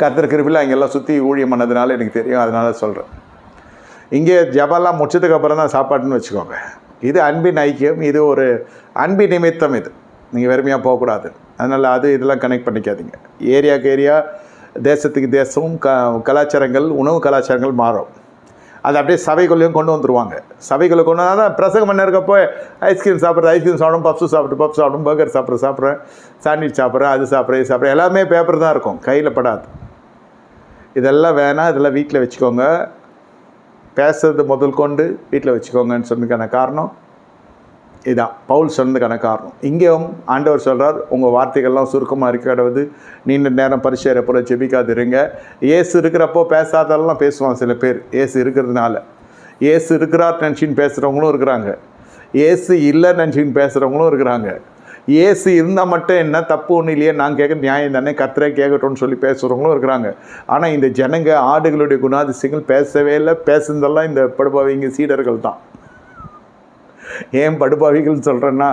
கர்த்தர் கிருபில் அங்கெல்லாம் சுற்றி ஊழியம் பண்ணதுனால எனக்கு தெரியும். அதனால் சொல்கிறேன் இங்கே ஜபெல்லாம் முடிச்சதுக்கப்புறம் தான் சாப்பாடுன்னு வச்சுக்கோங்க. இது அன்பின் ஐக்கியம். இது ஒரு அன்பின் நிமித்தம் இது. நீங்கள் வெறுமையாக போகக்கூடாது. அதனால் அது இதெல்லாம் கனெக்ட் பண்ணிக்காதீங்க. ஏரியாவுக்கு ஏரியா தேசத்துக்கு தேசமும் க கலாச்சாரங்கள் உணவு கலாச்சாரங்கள் மாறும். அது அப்படியே சபைக்குள்ளேயும் கொண்டு வந்துருவாங்க. சபைக்குள்ளே கொண்டு வந்தால் தான் பிரசங்கம் பண்ண இருக்கப்போ ஐஸ்கிரீம் சாப்பிட்றது ஐஸ்கிரீம் சாப்பிடும் பப்ஸு சாப்பிட்டு பப்ஸ் சாப்பிடும் பர்கர் சாப்பிட்ற சாப்பிட்றேன் சாண்ட்விச் சாப்பிட்றேன் அது சாப்பிட்றேன் இது சாப்பிட்றேன். எல்லாமே பேப்பர் தான் இருக்கும். கையில் படாது. இதெல்லாம் வேணாம் இதெல்லாம் வீட்டில் வச்சுக்கோங்க. பேசுறது முதல் கொண்டு வீட்டில் வச்சுக்கோங்கன்னு சொன்னதுக்கான காரணம் இதான். பவுல் சொன்னதுக்கான காரணம். இங்கேயும் ஆண்டவர் சொல்கிறார் உங்கள் வார்த்தைகள்லாம் சுருக்கமாக இருக்கிறது நீண்ட நேரம் பரிசேர போல ஜெபிக்காதிருங்க. ஏசு இருக்கிறப்போ பேசாதெல்லாம் பேசுவான் சில பேர். ஏசு இருக்கிறதுனால. ஏசு இருக்கிறார் நினச்சின்னு பேசுகிறவங்களும் இருக்கிறாங்க. ஏசு இல்லை நினச்சின்னு பேசுகிறவங்களும் இருக்கிறாங்க. ஏசு இருந்தால் மட்டும் என்ன தப்பு ஒன்றும் இல்லையே நான் கேட்க நியாயம் தானே கத்திரை கேட்கட்டும்னு சொல்லி பேசுகிறவங்களும் இருக்கிறாங்க. ஆனால் இந்த ஜனங்க ஆடுகளுடைய குணாதிசயங்கள் பேசவே இல்லை பேசுனதெல்லாம் இந்த படுபாவிங்க சீடர்கள் தான். ஏன் படுபாவிகள்னு சொல்கிறேன்னா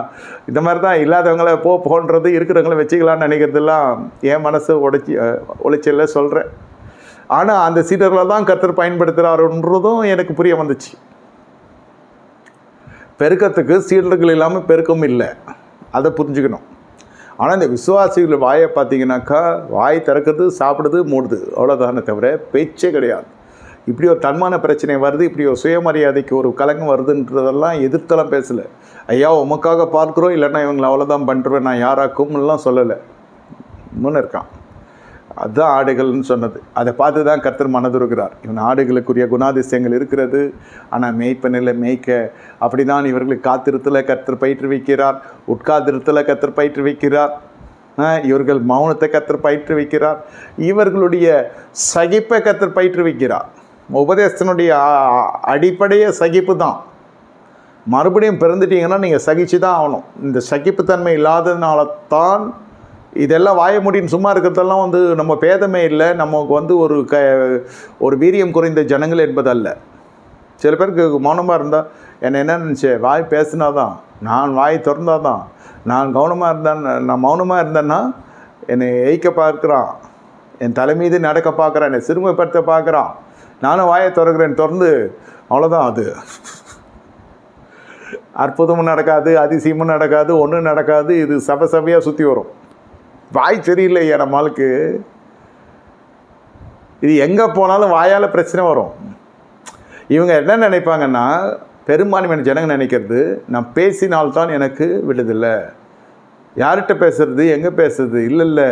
இந்த மாதிரி தான் இல்லாதவங்கள போ போன்றது இருக்கிறவங்கள வச்சுக்கலாம்னு நினைக்கிறதெல்லாம் என் மனசு உடைச்சி உழைச்சல சொல்கிறேன் ஆனால் அந்த சீடர்களை தான் கத்தர் பயன்படுத்துகிறாருன்றதும் எனக்கு புரிய வந்துச்சு. பெருக்கத்துக்கு சீடர்கள் இல்லாமல் பெருக்கம் இல்லை. அதை புரிஞ்சுக்கணும். ஆனால் இந்த விசுவாசிகள் வாயை பார்த்தீங்கன்னாக்கா வாய் திறக்கிறது சாப்பிடுது மூடுது. அவ்வளோதானே தவிர பேச்சே கிடையாது. இப்படி ஒரு தன்மான பிரச்சனை வருது இப்படி ஒரு சுயமரியாதைக்கு ஒரு கலங்கம் வருதுன்றதெல்லாம் எதிர்த்தெல்லாம் பேசலை. ஐயா உமக்காக பார்க்குறோம் இல்லைன்னா இவங்களை அவ்வளோதான் பண்ணுறேன் நான் யாராக்கும்லாம் சொல்லலை. முன்னே இருக்கான். அதுதான் ஆடுகள்னு சொன்னது. அதை பார்த்து தான் கர்த்தர் மனதுருகிறார். இவன் ஆடுகளுக்குரிய குணாதிசயங்கள் இருக்கிறது. ஆனால் மேய்ப்பனில் மேய்க்க அப்படி தான் இவர்களை காத்திருத்தில் கர்த்தர் பயிற்றுவிக்கிறார். உட்காத்திருத்தில் கர்த்தர் பயிற்றுவிக்கிறார். இவர்கள் மௌனத்தை கத்தர் பயிற்றுவிக்கிறார். இவர்களுடைய சகிப்பை கத்தர் பயிற்றுவிக்கிறார். உபதேசத்தினுடைய அடிப்படையே சகிப்பு தான் மறுபடியும் பிறந்துட்டீங்கன்னா நீங்கள் சகிச்சு தான் ஆகணும். இந்த சகிப்புத்தன்மை இல்லாததுனால தான் இதெல்லாம் வாய முடியும் சும்மா இருக்கிறதெல்லாம் வந்து நம்ம பேதமே இல்லை. நமக்கு வந்து ஒரு க ஒரு வீரியம் குறைந்த ஜனங்கள் என்பதல்ல. சில பேருக்கு மௌனமாக இருந்தால் என்னை என்ன நினச்சே? வாய் பேசினாதான். நான் வாய் திறந்தாதான். நான் கவனமாக இருந்தேன். நான் மௌனமாக இருந்தேன்னா என்னை ஏய்க்க பார்க்குறான். என் தலைமீது நடக்க பார்க்குறான். என்னை சிறுமைப்படுத்த பார்க்குறான். நானும் வாயை திறக்கிறேன். திறந்து அவ்வளோதான் அது. அற்புதமும் நடக்காது அதிசயமும் நடக்காது ஒன்றும் நடக்காது. இது சபை சபையாக சுற்றி வரும். வாய் சரியில்லையே நம்மளுக்கு இது எங்கே போனாலும் வாயால் பிரச்சனை வரும். இவங்க என்ன நினைப்பாங்கன்னா பெரும்பான்மையான ஜனங்க நினைக்கிறது நான் பேசினால்தான் எனக்கு விடுதில்லை யார்கிட்ட பேசுறது எங்கே பேசுறது? இல்லை இல்லை